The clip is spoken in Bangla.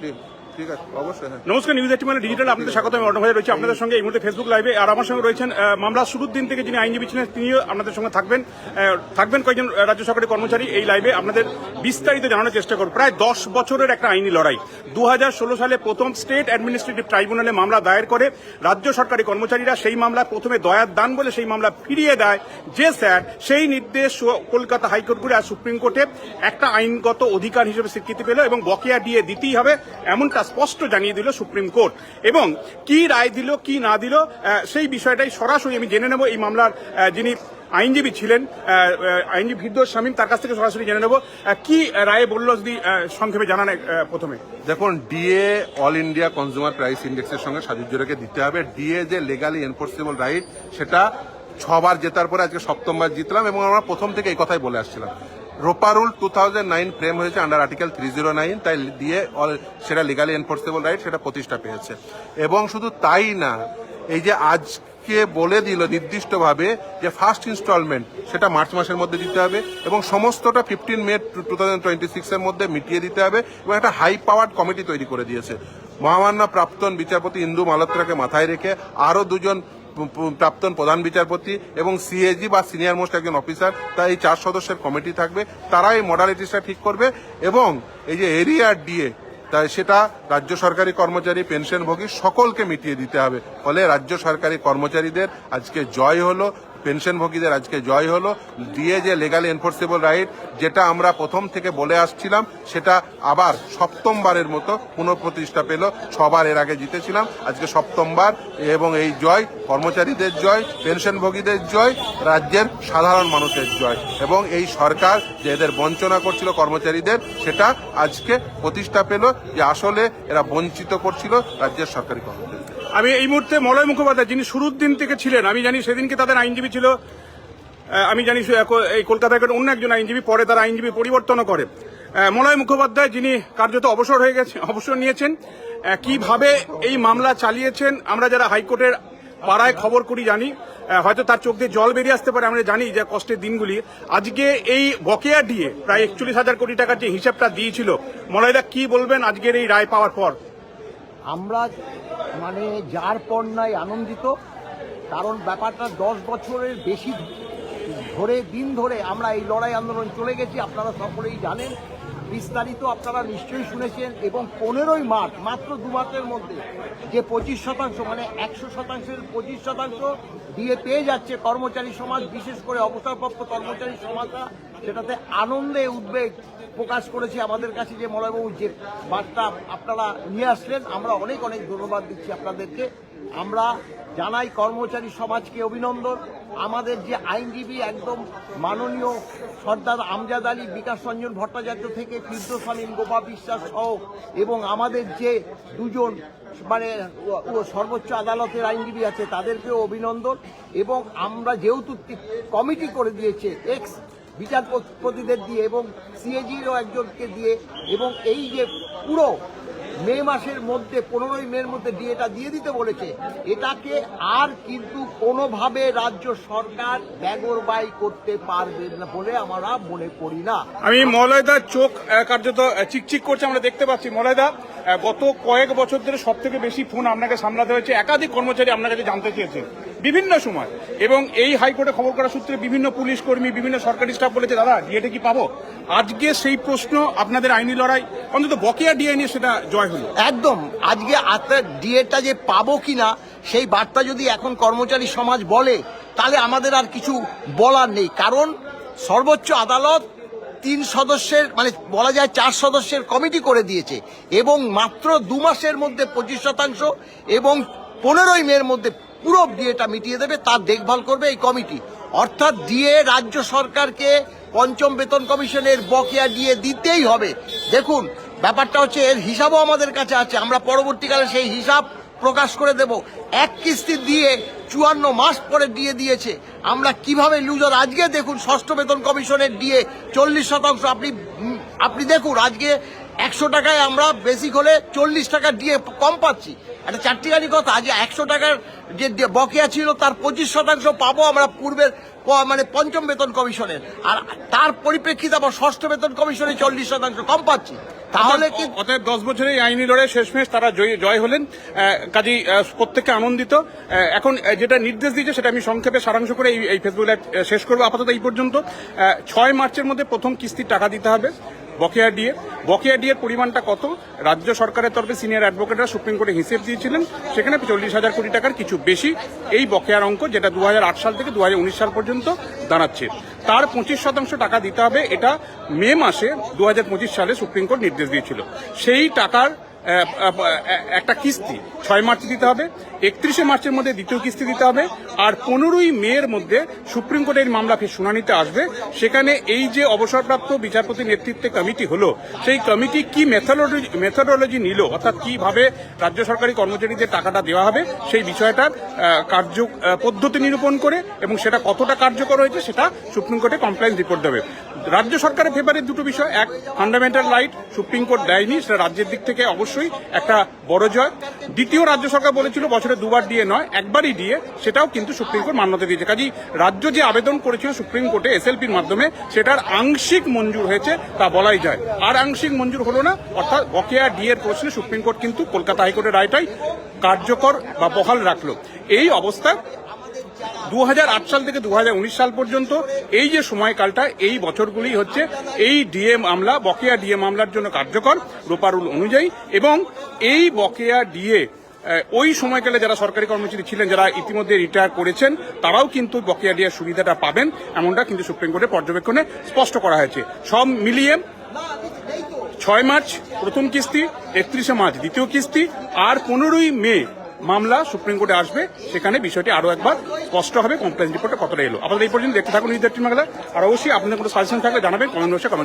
ঠিক হ্যাঁ। নমস্কার নিউজ এইটিন মানে ডিজিটাল আপনাদের স্বাগত আমি অর্ণব ভাই রয়েছে আপনাদের সঙ্গে এই মুহূর্তে ফেসবুক লাইভে আর আমার সঙ্গে রয়েছেন আহ, মামলার শুরুর দিন থেকে যিনি আইনজীবী ছিলেন তিনিও আপনাদের সঙ্গে থাকবেন। থাকবেন কয়েকজন রাজ্য সরকারি কর্মচারী এই লাইভে আপনাদের বিস্তারিত জানানোর চেষ্টা করব। প্রায় দশ বছরের একটা আইনি লড়াই। দু সালে প্রথম স্টেট অ্যাডমিনিস্ট্রেটিভ ট্রাইব্যুনালে মামলা দায়ের করে রাজ্য সরকারি কর্মচারীরা। সেই মামলা প্রথমে দয়ার দান বলে সেই মামলা ফিরিয়ে দেয়। যে স্যার সেই নির্দেশ কলকাতা হাইকোর্ট করে আর সুপ্রিম কোর্টে একটা আইনগত অধিকার হিসেবে স্বীকৃতি পেল এবং বকেয়া দিয়ে দিতেই হবে। এমনটা স্পষ্ট জানিয়ে দিল সুপ্রিম কোর্ট। এবং কি রায় দিল, কি না দিল সেই বিষয়টাই সরাসরি আমি জেনে নেব। এই মামলার যিনি আইনজীবী ছিলেন আইনজীবী ফিরদোস শামীম, তার কাছ থেকে সরাসরি জেনে নেব কি রায়ে বলল যদি সংক্ষেপে জানান প্রথমে। দেখুন, DA, all India consumer price ইন্ডেক্সের সঙ্গে সাজুজ্যকে দিতে হবে। ডিএ যে লিগালি এনফোর্সেবল রাইট সেটা ছবার জেতার পরে আজকে সপ্তমবার জিতলাম এবং আমরা প্রথম থেকে এই কথাই বলে আসছিলাম। ROPA rule two thousand nine frame হয়েছে under article three zero nine তাই দিয়ে অল সেটা লিগালি এনফোর্সেবল রাইট সেটা প্রতিষ্ঠা পেয়েছে। এবং শুধু তাই না, এই যে আজকে বলে দিল নির্দিষ্টভাবে যে ফার্স্ট ইনস্টলমেন্ট সেটা মার্চ মাসের মধ্যে দিতে হবে এবং সমস্তটা fifteen May two thousand twenty সিক্সের মধ্যে মিটিয়ে দিতে হবে এবং একটা হাই পাওয়ার্ড কমিটি তৈরি করে দিয়েছে। মহামান্য প্রাক্তন বিচারপতি ইন্দু মালত্রাকে মাথায় রেখে আরও দুজন প্রাক্তন প্রধান বিচারপতি এবং সিএজি বা সিনিয়র মোস্ট একজন অফিসার তা এই চার সদস্যের কমিটি থাকবে। তারা এই মডালিটিসটা ঠিক করবে এবং এই যে এরিয়ার ডিএ তাই সেটা রাজ্য সরকারি কর্মচারী, পেনশনভোগী সকলকে মিটিয়ে দিতে হবে। ফলে রাজ্য সরকারি কর্মচারীদের আজকে জয় হলো পেনশনভোগীদের আজকে জয় হলো। দিয়ে যে লিগাল এনফোর্সেবল রাইট যেটা আমরা প্রথম থেকে বলে আসছিলাম, সেটা আবার সপ্তমবারের মতো পুনঃপ্রতিষ্ঠা পেল। ছবার এর আগে জিতেছিলাম। আজকে সপ্তমবার এবং এই জয়, কর্মচারীদের জয় পেনশনভোগীদের জয়, রাজ্যের সাধারণ মানুষের জয়। এবং এই সরকার যে এদের বঞ্চনা করছিল কর্মচারীদের, সেটা আজকে প্রতিষ্ঠা পেল যে আসলে এরা বঞ্চিত করছিল রাজ্যের সরকারি কর্মচারী আমি এই মুহূর্তে মলয় মুখোপাধ্যায়, যিনি শুরুর দিন থেকে ছিলেন, আমি জানি সেদিনকে তাদের আইনজীবী ছিল আমি জানি এই কলকাতায় অন্য একজন আইনজীবী, পরে তারা আইনজীবী পরিবর্তনও করে। মলয় মুখোপাধ্যায়, যিনি কার্যত অবসর হয়ে গেছে অবসর নিয়েছেন কীভাবে এই মামলা চালিয়েছেন, আমরা যারা হাইকোর্টের পাড়ায় খবর করি জানি হয়তো তার চোখ দিয়ে জল বেরিয়ে আসতে পারে, আমরা জানি যে কষ্টের দিনগুলি। আজকে এই বকেয়া দিয়ে প্রায় একচল্লিশ হাজার কোটি টাকার যে হিসাবটা দিয়েছিল, মলয়দা কি বলবেন আজকের এই রায় পাওয়ার পর? আমরা মানে যার নাই আনন্দিত, কারণ ব্যাপারটা দশ বছরের বেশি ধরে, দিন ধরে আমরা এই লড়াই আন্দোলন চলে গেছি, আপনারা সকলেই জানেন। বিস্তারিত আপনারা নিশ্চয়ই শুনেছেন, এবং পনেরোই মার্চ, মাত্র দু মাসের মধ্যে যে পঁচিশ শতাংশ মানে একশো শতাংশের পঁচিশ শতাংশ দিয়ে পেয়ে যাচ্ছে কর্মচারী সমাজ, বিশেষ করে অবসরপ্রাপ্ত কর্মচারী সমাজরা সেটাতে আনন্দে উদ্বেগ প্রকাশ করেছে আমাদের কাছে যে মলয়বাবু, যে বার্তা আপনারা নিয়ে আসলেন, আমরা অনেক অনেক ধন্যবাদ দিচ্ছি আপনাদেরকে। আমরা জানাই কর্মচারী সমাজকে অভিনন্দন। আমাদের যে আইনজীবী একদম মাননীয় সর্দার আমজাদ আলী, বিকাশ রঞ্জন ভট্টাচার্য থেকে ফিরদোসামী গোপা বিশ্বাস সহ এবং আমাদের যে দুজন মানে সর্বোচ্চ আদালতের আইনজীবী আছে, তাদেরকেও অভিনন্দন। এবং আমরা যেহেতু কমিটি করে দিয়েছে, এক্স বিচারপতিদের দিয়ে এবং সিএজিরও একজনকে দিয়ে এবং এই যে পুরো মে মাসের মধ্যে, পনেরোই মের মধ্যে ডিএটা দিয়ে দিতে বলেছে, এটাকে আর কিন্তু কোনোভাবে রাজ্য সরকার ব্যগরবাই করতে পারবে না বলে আমরা মনে করি না। আমি মলয়দার চোখ কার্যত চিকচিক করছে, আমরা দেখতে পাচ্ছি। মলয়দা গত কয়েক বছর ধরে সব থেকে বেশি ফোন আপনাকে সামলাতে হয়েছে। একাধিক কর্মচারী আপনার কাছে জানতে চেয়েছেন বিভিন্ন সময়। এবং এই হাইকোর্টে খবর করার সূত্রে বিভিন্ন পুলিশ কর্মী, বিভিন্ন সরকারি স্টাফ বলেছে, দাদা ডিএটা কি পাবো? আজকে সেই প্রশ্ন আপনাদের আইনি লড়াই, অন্তত বকেয়া ডিএ নিয়ে সেটা জয় হলো। একদম। আজকে ডিএটা যে পাবো কিনা, সেই বার্তা যদি এখন কর্মচারী সমাজ বলে, তাহলে আমাদের আর কিছু বলার নেই। কারণ সর্বোচ্চ আদালত তিন সদস্যের মানে বলা যায় চার সদস্যের কমিটি করে দিয়েছে, এবং মাত্র দু মাসের মধ্যে পঁচিশ শতাংশ এবং পনেরোই মের মধ্যে পুরো ডিএটা মিটিয়ে দেবে, তার দেখভাল করবে এই কমিটি। অর্থাৎ ডিএ রাজ্য সরকারকে পঞ্চম বেতন কমিশনের বকেয়া দিয়ে দিতেই হবে। দেখুন, ব্যাপারটা হচ্ছে এর হিসাবও আমাদের কাছে আছে, আমরা পরবর্তীকালে সেই হিসাব প্রকাশ করে দেব। এক কিস্তি দিয়ে চুয়ান্ন মাস পরে দিয়ে দিয়েছে। আমরা কীভাবে লুজার? আজকে দেখুন, ষষ্ঠ বেতন কমিশনের দিয়ে চল্লিশ শতাংশ। আপনি আপনি দেখুন, আজকে একশো টাকায় আমরা বেসিক হলে চল্লিশ টাকা দিয়ে কম পাচ্ছি। একটা চারটিখানি কথা আজ একশো টাকার যে বকেয়া ছিল তার পঁচিশ শতাংশ পাবো আমরা পূর্বের মানে পঞ্চম বেতন কমিশনের। আর তার পরিপ্রেক্ষিতে আবার ষষ্ঠ বেতন কমিশনে চল্লিশ শতাংশ কম পাচ্ছি। তাহলে কি অতএব- দশ বছরের আইনি লড়াই শেষমেশ তারা জয় জয় হলেন। কাজেই আহ, আনন্দিত। এখন যেটা নির্দেশ দিয়েছে সেটা আমি সংক্ষেপে সারাংশ করে এই- এই ফেসবুক লাইভ শেষ করব। আপাতত এই পর্যন্ত ছয় মার্চের মধ্যে প্রথম কিস্তির টাকা দিতে হবে। বকেয়া ডিএ বকেয়া ডিএর পরিমাণটা কত? রাজ্য সরকারের তরফে সিনিয়র অ্যাডভোকেটরা সুপ্রিম কোর্টে হিসেব দিয়েছিলেন, সেখানে চল্লিশ হাজার কোটি টাকার কিছু বেশি এই বকেয়ার অঙ্ক যেটা দু হাজার আট সাল থেকে দু হাজার উনিশ সাল পর্যন্ত দাঁড়াচ্ছে। তার পঁচিশ শতাংশ টাকা দিতে হবে, এটা মে মাসে দু হাজার পঁচিশ সালে সুপ্রিম কোর্ট নির্দেশ দিয়েছিল। সেই টাকার একটা কিস্তি, ছয় মার্চ দিতে হবে, একত্রিশে মার্চের মধ্যে দ্বিতীয় কিস্তি দিতে হবে, আর পনেরোই মের মধ্যে সুপ্রিম কোর্টের মামলা ফের শুনানিতে আসবে। সেখানে এই যে অবসরপ্রাপ্ত বিচারপতি নেতৃত্বে কমিটি হলো, সেই কমিটি কি মেথোডোলজি মেথোডোলজি নিল, অর্থাৎ কীভাবে রাজ্য সরকারি কর্মচারীদের টাকাটা দেওয়া হবে, সেই বিষয়টার কার্য পদ্ধতি নিরূপণ করে এবং সেটা কতটা কার্যকর হয়েছে সেটা সুপ্রিম কোর্টে কমপ্লেন রিপোর্ট দেবে। রাজ্য সরকারের ফেভারে দুটো বিষয়, এক ফান্ডামেন্টাল রাইট সুপ্রিম কোর্ট দেয়নি, সেটা রাজ্যের দিক থেকে অবশ্যই একটা বড় জয়। দ্বিতীয় রাজ্য সরকার বলেছিল বছরে দুবার দিয়ে নয়, একবারই দিয়ে সেটাও কিন্তু সুপ্রিম কোর্ট মান্যতা দিয়েছে। কাজেই রাজ্য যে আবেদন করেছিল সুপ্রিম কোর্টে এসএলপির মাধ্যমে, সেটার আংশিক মঞ্জুর হয়েছে, তা বলাই যায়। আর আংশিক মঞ্জুর হলো না, অর্থাৎ বকেয়া ডি এর প্রশ্নে সুপ্রিম কোর্ট কিন্তু কলকাতা হাইকোর্টের রায়টাই কার্যকর বা বহাল রাখল। এই অবস্থায় দু হাজার আট সাল থেকে দু হাজার উনিশ সাল পর্যন্ত এই যে সময়কালটা, এই বছরগুলি হচ্ছে এই ডিএ মামলা বকেয়া ডিএ মামলার জন্য কার্যকর রোপারুল অনুযায়ী এবং এই বকেয়া ডিএ ওই সময়কালে যারা সরকারি কর্মচারী ছিলেন, যারা ইতিমধ্যে রিটায়ার করেছেন, তারাও কিন্তু বকেয়া ডিএর সুবিধাটা পাবেন এমনটা কিন্তু সুপ্রিম কোর্টের পর্যবেক্ষণে স্পষ্ট করা হয়েছে। সব মিলিয়ে ছয় মার্চ প্রথম কিস্তি, একত্রিশে মার্চ দ্বিতীয় কিস্তি, আর পনেরোই মে মামলা সুপ্রিম কোর্টে আসবে, সেখানে বিষয়টি আরও একবার স্পষ্ট হবে কমপ্লেন রিপোর্টে কতটা এলো। আপনাদের এই পর্যন্ত দেখতে থাকুন নিউজ এইটিন বাংলা। আর অবশ্যই আপনাদের কোনো সাজেশন থাকলে জানাবেন কমেন্ট বক্সে কমেন্ট